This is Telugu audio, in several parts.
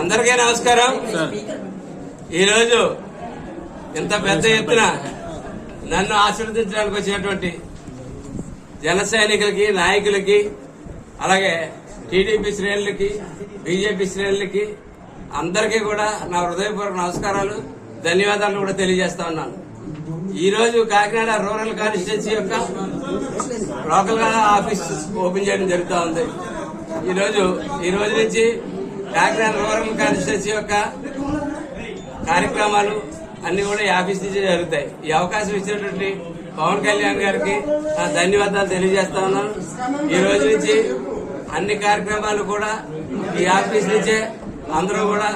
అందరికీ నమస్కారం. ఈరోజు ఇంత పెద్ద ఎత్తున నన్ను ఆశీర్వదించడానికి వచ్చినటువంటి జన సైనికులకి నాయకులకి అలాగే టీడీపీ శ్రేణులకి బీజేపీ శ్రేణులకి అందరికీ కూడా నా హృదయపూర్వక నమస్కారాలు ధన్యవాదాలు కూడా తెలియజేస్తా ఉన్నాను. ఈ రోజు కాకినాడ రూరల్ కాన్స్టిట్యున్సీ యొక్క లోకల్ ఆఫీస్ ఓపెన్ చేయడం జరుగుతూ ఉంది. ఈ రోజు ఈ రోజు నుంచి కాకినాడ రూరల్ కాన్స్టిట్యూన్సీ యొక్క కార్యక్రమాలు అన్ని కూడా ఈ ఆఫీస్ నుంచి జరుగుతాయి. ఈ అవకాశం ఇచ్చినటువంటి పవన్ కళ్యాణ్ గారికి నా ధన్యవాదాలు తెలియజేస్తా ఉన్నాను. ఈ రోజు నుంచి అన్ని కార్యక్రమాలు కూడా ఈ ఆఫీస్ నుంచే అందరూ కూడా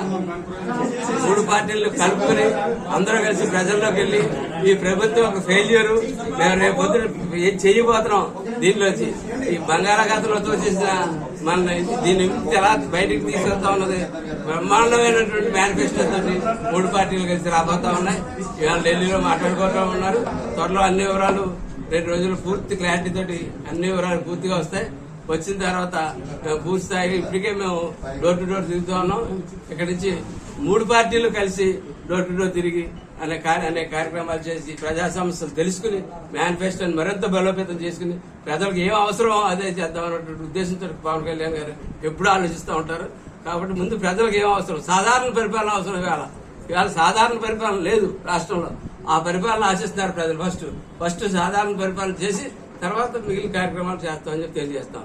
మూడు పార్టీలు కలుపుకొని అందరూ కలిసి ప్రజల్లోకి వెళ్ళి ఈ ప్రభుత్వం ఒక ఫెయిల్యూర్ మేము రేపు పొద్దున ఏం చేయబోతున్నాం దీనిలోంచి? ఈ బంగాళాఖాతంలో చేసిన మన దీని ఎలా బయటికి తీసుకొస్తా ఉన్నది? బ్రహ్మాండమైనటువంటి మేనిఫెస్టో తోటి మూడు పార్టీలు కలిసి రాబోతా ఉన్నాయి. ఇవాళ ఢిల్లీలో మాట్లాడుకుంటూ ఉన్నారు. త్వరలో అన్ని వివరాలు రెండు రోజులు పూర్తి క్లారిటీ తోటి అన్ని వివరాలు పూర్తిగా వస్తాయి. వచ్చిన తర్వాత పూర్తి స్థాయిగా ఇప్పటికే మేము డోర్ టు డోర్ తిరుగుతూ ఉన్నాం. ఇక్కడి నుంచి మూడు పార్టీలు కలిసి డోర్ టు డోర్ తిరిగి అనే కార్య అనేక కార్యక్రమాలు చేసి ప్రజా సమస్యలు తెలుసుకుని మేనిఫెస్టోని మరింత బలోపేతం చేసుకుని ప్రజలకు ఏం అవసరమో అదే చేద్దాం అన్నటువంటి ఉద్దేశంతో పవన్ కళ్యాణ్ గారు ఎప్పుడూ ఆలోచిస్తూ ఉంటారు. కాబట్టి ముందు ప్రజలకు ఏం అవసరం? సాధారణ పరిపాలన అవసరం ఇవాళ. ఇవాళ సాధారణ పరిపాలన లేదు రాష్ట్రంలో. ఆ పరిపాలన ఆశిస్తున్నారు ప్రజలు ఫస్ట్ ఫస్ట్ సాధారణ పరిపాలన చేసి తర్వాత మిగిలిన కార్యక్రమాలు చేస్తామని చెప్పి తెలియజేస్తాం.